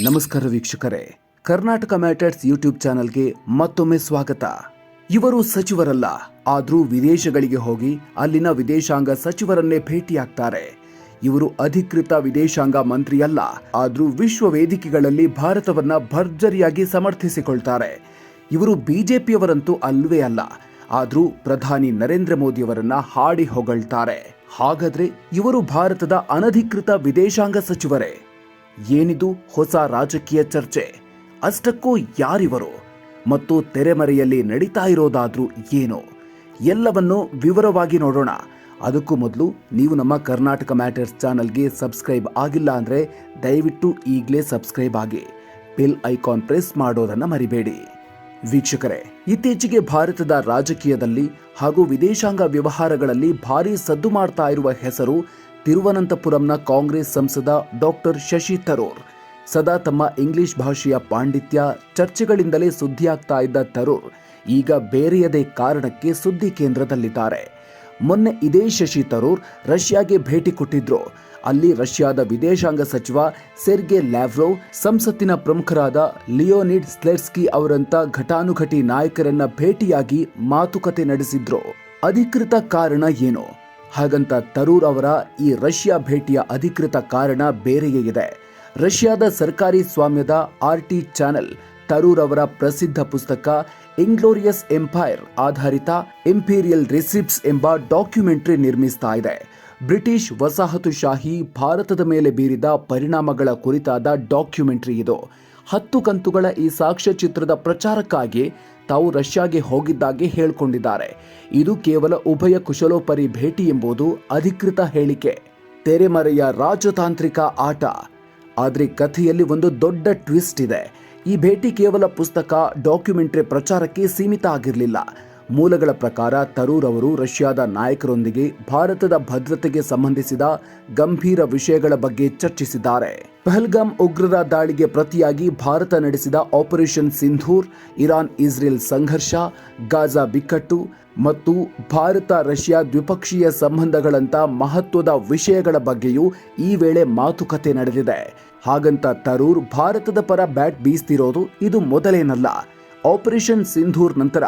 ನಮಸ್ಕಾರ ವೀಕ್ಷಕರೇ. Karnataka matters YouTube ಚಾನೆಲ್ಗೆ ಮತ್ತೊಮ್ಮೆ ಸ್ವಾಗತ. ಇವರು ಸಚಿವರಲ್ಲ, ಆದ್ರೂ ವಿದೇಶಗಳಿಗೆ ಹೋಗಿ ಅಲ್ಲಿನ ವಿದೇಶಾಂಗ ಸಚಿವರನ್ನೇ ಭೇಟಿಯಾಗ್ತಾರೆ. ಇವರು ಅಧಿಕೃತ ವಿದೇಶಾಂಗ ಮಂತ್ರಿಯಲ್ಲ, ಆದ್ರೂ ವಿಶ್ವ ವೇದಿಕೆಗಳಲ್ಲಿ ಭಾರತವನ್ನ ಭರ್ಜರಿಯಾಗಿ ಸಮರ್ಥಿಸಿಕೊಳ್ತಾರೆ. ಇವರು ಬಿಜೆಪಿಯವರಂತೂ ಅಲ್ವೇ ಅಲ್ಲ, ಆದ್ರೂ ಪ್ರಧಾನಿ ನರೇಂದ್ರ ಮೋದಿಯವರನ್ನ ಹಾಡಿ ಹೊಗಳ್ತಾರೆ. ಹಾಗಾದ್ರೆ ಇವರು ಭಾರತದ ಅನಧಿಕೃತ ವಿದೇಶಾಂಗ ಸಚಿವರೇ? ಏನಿದು ಹೊಸ ರಾಜಕೀಯ ಚರ್ಚೆ? ಅಷ್ಟಕ್ಕೂ ಯಾರಿವರು? ಮತ್ತು ತೆರೆಮರೆಯಲ್ಲಿ ನಡೀತಾ ಇರೋದಾದ್ರೂ ಏನು? ಎಲ್ಲವನ್ನು ವಿವರವಾಗಿ ನೋಡೋಣ. ಅದಕ್ಕೂ ಮೊದಲು ನೀವು ನಮ್ಮ ಕರ್ನಾಟಕ ಮ್ಯಾಟರ್ಸ್ ಚಾನಲ್ಗೆ ಸಬ್ಸ್ಕ್ರೈಬ್ ಆಗಿಲ್ಲ ಅಂದರೆ ದಯವಿಟ್ಟು ಈಗಲೇ ಸಬ್ಸ್ಕ್ರೈಬ್ ಆಗಿ. ಬೆಲ್ ಐಕಾನ್ ಪ್ರೆಸ್ ಮಾಡೋದನ್ನು ಮರಿಬೇಡಿ. ವೀಕ್ಷಕರೇ, ಇತ್ತೀಚೆಗೆ ಭಾರತದ ರಾಜಕೀಯದಲ್ಲಿ ಹಾಗೂ ವಿದೇಶಾಂಗ ವ್ಯವಹಾರಗಳಲ್ಲಿ ಭಾರೀ ಸದ್ದು ಮಾಡ್ತಾ ಇರುವ ಹೆಸರು ತಿರುವನಂತಪುರಂನ ಕಾಂಗ್ರೆಸ್ ಸಂಸದ ಡಾಕ್ಟರ್ ಶಶಿ ತರೂರ್. ಸದಾ ತಮ್ಮ ಇಂಗ್ಲಿಷ್ ಭಾಷೆಯ ಪಾಂಡಿತ್ಯ ಚರ್ಚೆಗಳಿಂದಲೇ ಸುದ್ದಿಯಾಗ್ತಾ ಇದ್ದ ತರೂರ್ ಈಗ ಬೇರೆಯದೇ ಕಾರಣಕ್ಕೆ ಸುದ್ದಿ ಕೇಂದ್ರದಲ್ಲಿದ್ದಾರೆ. ಮೊನ್ನೆ ಇದೇ ಶಶಿ ತರೂರ್ ರಷ್ಯಾಗೆ ಭೇಟಿ ಕೊಟ್ಟಿದ್ರು. ಅಲ್ಲಿ ರಷ್ಯಾದ ವಿದೇಶಾಂಗ ಸಚಿವ ಸೆರ್ಗೆ ಲ್ಯಾವ್ರೋವ್, ಸಂಸತ್ತಿನ ಪ್ರಮುಖರಾದ ಲಿಯೋನಿಡ್ ಸ್ಲೆರ್ಸ್ಕಿ ಅವರಂತ ಘಟಾನುಘಟಿ ನಾಯಕರನ್ನ ಭೇಟಿಯಾಗಿ ಮಾತುಕತೆ ನಡೆಸಿದ್ರು. ಅಧಿಕೃತ ಕಾರಣ ಏನು? ಹಾಗಂತ ತರೂರ್ ಅವರ ಈ ರಷ್ಯಾ ಭೇಟಿಯ ಅಧಿಕೃತ ಕಾರಣ ಬೇರೆಯೇ ಇದೆ. ರಷ್ಯಾದ ಸರ್ಕಾರಿ ಸ್ವಾಮ್ಯದ ಆರ್ ಟಿ ಚಾನೆಲ್ ತರೂರ್ ಅವರ ಪ್ರಸಿದ್ಧ ಪುಸ್ತಕ ಇಂಗ್ಲೋರಿಯಸ್ ಎಂಪೈರ್ ಆಧಾರಿತ ಇಂಪೀರಿಯಲ್ ರಿಸಿಪ್ಟ್ಸ್ ಎಂಬ ಡಾಕ್ಯುಮೆಂಟರಿ ನಿರ್ಮಿಸ್ತಾ ಇದೆ. ಬ್ರಿಟಿಷ್ ವಸಾಹತುಶಾಹಿ ಭಾರತದ ಮೇಲೆ ಬೀರಿದ ಪರಿಣಾಮಗಳ ಕುರಿತಾದ ಡಾಕ್ಯುಮೆಂಟರಿ ಇದು. ಹತ್ತು ಕಂತುಗಳ ಈ ಸಾಕ್ಷ್ಯಚಿತ್ರದ ಪ್ರಚಾರಕ್ಕಾಗಿ ತಾವು ರಷ್ಯಾಗೆ ಹೋಗಿದ್ದಾಗಿ ಹೇಳಿಕೊಂಡಿದ್ದಾರೆ. ಇದು ಕೇವಲ ಉಭಯ ಕುಶಲೋಪರಿ ಭೇಟಿ ಎಂಬುದು ಅಧಿಕೃತ ಹೇಳಿಕೆ. ತೆರೆಮರೆಯ ರಾಜತಾಂತ್ರಿಕ ಆಟ. ಆದರೆ ಕಥೆಯಲ್ಲಿ ಒಂದು ದೊಡ್ಡ ಟ್ವಿಸ್ಟ್ ಇದೆ. ಈ ಭೇಟಿ ಕೇವಲ ಪುಸ್ತಕ, ಡಾಕ್ಯುಮೆಂಟರಿ ಪ್ರಚಾರಕ್ಕೆ ಸೀಮಿತ ಆಗಿರಲಿಲ್ಲ. ಮೂಲಗಳ ಪ್ರಕಾರ ತರೂರ್ ಅವರು ರಷ್ಯಾದ ನಾಯಕರೊಂದಿಗೆ ಭಾರತದ ಭದ್ರತೆಗೆ ಸಂಬಂಧಿಸಿದ ಗಂಭೀರ ವಿಷಯಗಳ ಬಗ್ಗೆ ಚರ್ಚಿಸಿದ್ದಾರೆ. ಪಹಲ್ಗಾಮ್ ಉಗ್ರರ ದಾಳಿಗೆ ಪ್ರತಿಯಾಗಿ ಭಾರತ ನಡೆಸಿದ ಆಪರೇಷನ್ ಸಿಂಧೂರ್, ಇರಾನ್ ಇಸ್ರೇಲ್ ಸಂಘರ್ಷ, ಗಾಜಾ ಬಿಕ್ಕಟ್ಟು ಮತ್ತು ಭಾರತ ರಷ್ಯಾ ದ್ವಿಪಕ್ಷೀಯ ಸಂಬಂಧಗಳಂತ ಮಹತ್ವದ ವಿಷಯಗಳ ಬಗ್ಗೆಯೂ ಈ ವೇಳೆ ಮಾತುಕತೆ ನಡೆದಿದೆ. ಹಾಗಂತ ತರೂರ್ ಭಾರತದ ಪರ ಬ್ಯಾಟ್ ಬೀಸ್ತಿರೋದು ಇದು ಮೊದಲೇನಲ್ಲ. ಆಪರೇಷನ್ ಸಿಂಧೂರ್ ನಂತರ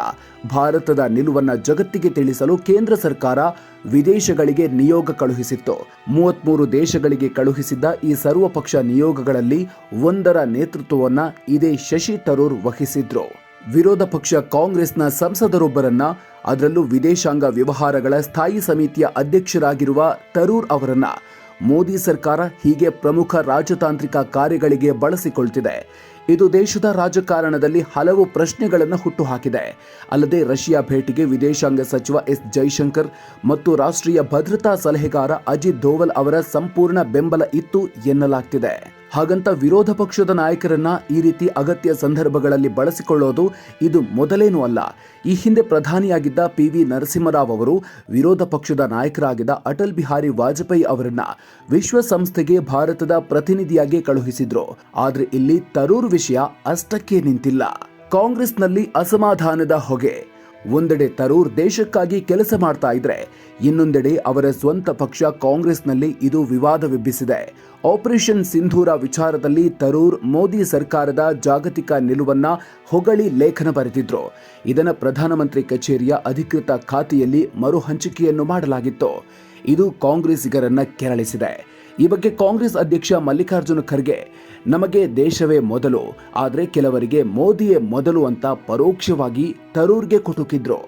ಭಾರತದ ನಿಲುವನ್ನ ಜಗತ್ತಿಗೆ ತಿಳಿಸಲು ಕೇಂದ್ರ ಸರ್ಕಾರ ವಿದೇಶಗಳಿಗೆ ನಿಯೋಗ ಕಳುಹಿಸಿತ್ತು. ಮೂವತ್ಮೂರು ದೇಶಗಳಿಗೆ ಕಳುಹಿಸಿದ್ದ ಈ ಸರ್ವಪಕ್ಷ ನಿಯೋಗಗಳಲ್ಲಿ ಒಂದರ ನೇತೃತ್ವವನ್ನ ಇದೇ ಶಶಿ ತರೂರ್ ವಹಿಸಿದ್ರು. ವಿರೋಧ ಪಕ್ಷ ಕಾಂಗ್ರೆಸ್ನ ಸಂಸದರೊಬ್ಬರನ್ನ ಅದರಲ್ಲೂ ವಿದೇಶಾಂಗ ವ್ಯವಹಾರಗಳ ಸ್ಥಾಯಿ ಸಮಿತಿಯ ಅಧ್ಯಕ್ಷರಾಗಿರುವ ತರೂರ್ ಅವರನ್ನ ಮೋದಿ ಸರ್ಕಾರ ಹೀಗೆ ಪ್ರಮುಖ ರಾಜತಾಂತ್ರಿಕ ಕಾರ್ಯಗಳಿಗೆ ಬಳಸಿಕೊಳ್ತಿದೆ. ಇದು ದೇಶದ ರಾಜಕಾರಣದಲ್ಲಿ ಹಲವು ಪ್ರಶ್ನೆಗಳನ್ನು ಹುಟ್ಟುಹಾಕಿದೆ. ಅಲ್ಲದೆ ರಷ್ಯಾ ಭೇಟಿಗೆ ವಿದೇಶಾಂಗ ಸಚಿವ ಎಸ್ ಜೈಶಂಕರ್ ಮತ್ತು ರಾಷ್ಟ್ರೀಯ ಭದ್ರತಾ ಸಲಹೆಗಾರ ಅಜಿತ್ ದೋವಲ್ ಅವರ ಸಂಪೂರ್ಣ ಬೆಂಬಲ ಇತ್ತು ಎನ್ನಲಾಗ್ತಿದೆ. ಹಾಗಂತ ವಿರೋಧ ಪಕ್ಷದ ನಾಯಕರನ್ನ ಈ ರೀತಿ ಅಗತ್ಯ ಸಂದರ್ಭಗಳಲ್ಲಿ ಬಳಸಿಕೊಳ್ಳೋದು ಇದು ಮೊದಲೇನೂ ಅಲ್ಲ. ಈ ಹಿಂದೆ ಪ್ರಧಾನಿಯಾಗಿದ್ದ ಪಿ ವಿ ನರಸಿಂಹರಾವ್ ಅವರು ವಿರೋಧ ಪಕ್ಷದ ನಾಯಕರಾಗಿದ್ದ ಅಟಲ್ ಬಿಹಾರಿ ವಾಜಪೇಯಿ ಅವರನ್ನ ವಿಶ್ವಸಂಸ್ಥೆಗೆ ಭಾರತದ ಪ್ರತಿನಿಧಿಯಾಗಿ ಕಳುಹಿಸಿದ್ರು. ಆದರೆ ಇಲ್ಲಿ ತರೂರ್ ವಿಷಯ ಅಷ್ಟಕ್ಕೆ ನಿಂತಿಲ್ಲ. ಕಾಂಗ್ರೆಸ್ನಲ್ಲಿ ಅಸಮಾಧಾನದ ಹೊಗೆ. ಒಂದೆಡೆ ತರೂರ್ ದೇಶಕ್ಕಾಗಿ ಕೆಲಸ ಮಾಡ್ತಾ ಇದ್ರೆ, ಇನ್ನೊಂದೆಡೆ ಅವರ ಸ್ವಂತ ಪಕ್ಷ ಕಾಂಗ್ರೆಸ್ನಲ್ಲಿ ಇದು ವಿವಾದವೆಬ್ಬಿಸಿದೆ. ಆಪರೇಷನ್ ಸಿಂಧೂರ ವಿಚಾರದಲ್ಲಿ ತರೂರ್ ಮೋದಿ ಸರ್ಕಾರದ ಜಾಗತಿಕ ನಿಲುವನ್ನ ಹೊಗಳಿ ಲೇಖನ ಬರೆದಿದ್ರು. ಇದನ್ನು ಪ್ರಧಾನಮಂತ್ರಿ ಕಚೇರಿಯ ಅಧಿಕೃತ ಖಾತೆಯಲ್ಲಿ ಮರುಹಂಚಿಕೆಯನ್ನು ಮಾಡಲಾಗಿತ್ತು. ಇದು ಕಾಂಗ್ರೆಸ್ಸಿಗರನ್ನ ಕೆರಳಿಸಿದೆ. ಈ ಬಗ್ಗೆ ಕಾಂಗ್ರೆಸ್ ಅಧ್ಯಕ್ಷ ಮಲ್ಲಿಕಾರ್ಜುನ ಖರ್ಗೆ, ನಮಗೆ ದೇಶವೇ ಮೊದಲು, ಆದರೆ ಕೆಲವರಿಗೆ ಮೋದಿಯೇ ಮೊದಲು ಅಂತ ಪರೋಕ್ಷವಾಗಿ ತರೂರ್ಗೆ ಕುಟುಕಿದ್ರು.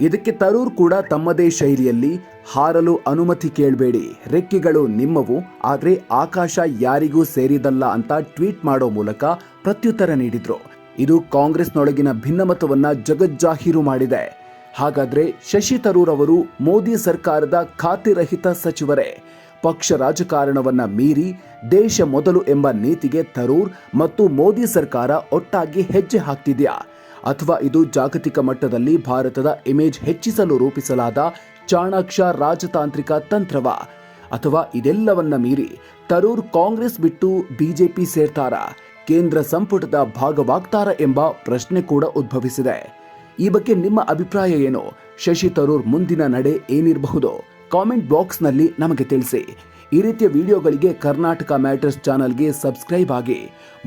ಇದಕ್ಕೆ ತರೂರ್ ಕೂಡ ತಮ್ಮದೇ ಶೈಲಿಯಲ್ಲಿ ಹಾರಲು ಅನುಮತಿ ಕೇಳಬೇಡಿ. ರೆಕ್ಕೆಗಳು ನಿಮ್ಮವು, ಆದರೆ ಆಕಾಶ ಯಾರಿಗೂ ಸೇರಿದಲ್ಲ ಅಂತ ಟ್ವೀಟ್ ಮಾಡೋ ಮೂಲಕ ಪ್ರತ್ಯುತ್ತರ ನೀಡಿದ್ರು. ಇದು ಕಾಂಗ್ರೆಸ್ನೊಳಗಿನ ಭಿನ್ನಮತವನ್ನ ಜಗಜ್ಜಾಹೀರು ಮಾಡಿದೆ. ಹಾಗಾದ್ರೆ ಶಶಿ ತರೂರ್ ಅವರು ಮೋದಿ ಸರ್ಕಾರದ ಖಾತೆರಹಿತ ಸಚಿವರೇ? ಪಕ್ಷ ರಾಜಕಾರಣವನ್ನು ಮೀರಿ ದೇಶ ಮೊದಲು ಎಂಬ ನೀತಿಗೆ ತರೂರ್ ಮತ್ತು ಮೋದಿ ಸರ್ಕಾರ ಒಟ್ಟಾಗಿ ಹೆಜ್ಜೆ ಹಾಕ್ತಿದೆಯಾ? ಅಥವಾ ಇದು ಜಾಗತಿಕ ಮಟ್ಟದಲ್ಲಿ ಭಾರತದ ಇಮೇಜ್ ಹೆಚ್ಚಿಸಲು ರೂಪಿಸಲಾದ ಚಾಣಾಕ್ಷ ರಾಜತಾಂತ್ರಿಕ ತಂತ್ರವ? ಅಥವಾ ಇದೆಲ್ಲವನ್ನ ಮೀರಿ ತರೂರ್ ಕಾಂಗ್ರೆಸ್ ಬಿಟ್ಟು ಬಿಜೆಪಿ ಸೇರ್ತಾರ? ಕೇಂದ್ರ ಸಂಪುಟದ ಭಾಗವಾಗ್ತಾರ ಎಂಬ ಪ್ರಶ್ನೆ ಕೂಡ ಉದ್ಭವಿಸಿದೆ. ಈ ಬಗ್ಗೆ ನಿಮ್ಮ ಅಭಿಪ್ರಾಯ ಏನು? ಶಶಿ ತರೂರ್ ಮುಂದಿನ ನಡೆ ಏನಿರಬಹುದು? ಕಾಮೆಂಟ್ ಬಾಕ್ಸ್ನಲ್ಲಿ ನಮಗೆ ತಿಳಿಸಿ. ಈ ರೀತಿಯ ವಿಡಿಯೋಗಳಿಗೆ ಕರ್ನಾಟಕ ಮ್ಯಾಟರ್ಸ್ ಚಾನಲ್ಗೆ ಸಬ್ಸ್ಕ್ರೈಬ್ ಆಗಿ.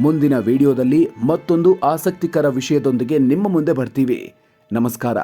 ಮುಂದಿನ ವಿಡಿಯೋದಲ್ಲಿ ಮತ್ತೊಂದು ಆಸಕ್ತಿಕರ ವಿಷಯದೊಂದಿಗೆ ನಿಮ್ಮ ಮುಂದೆ ಬರ್ತೀವಿ. ನಮಸ್ಕಾರ.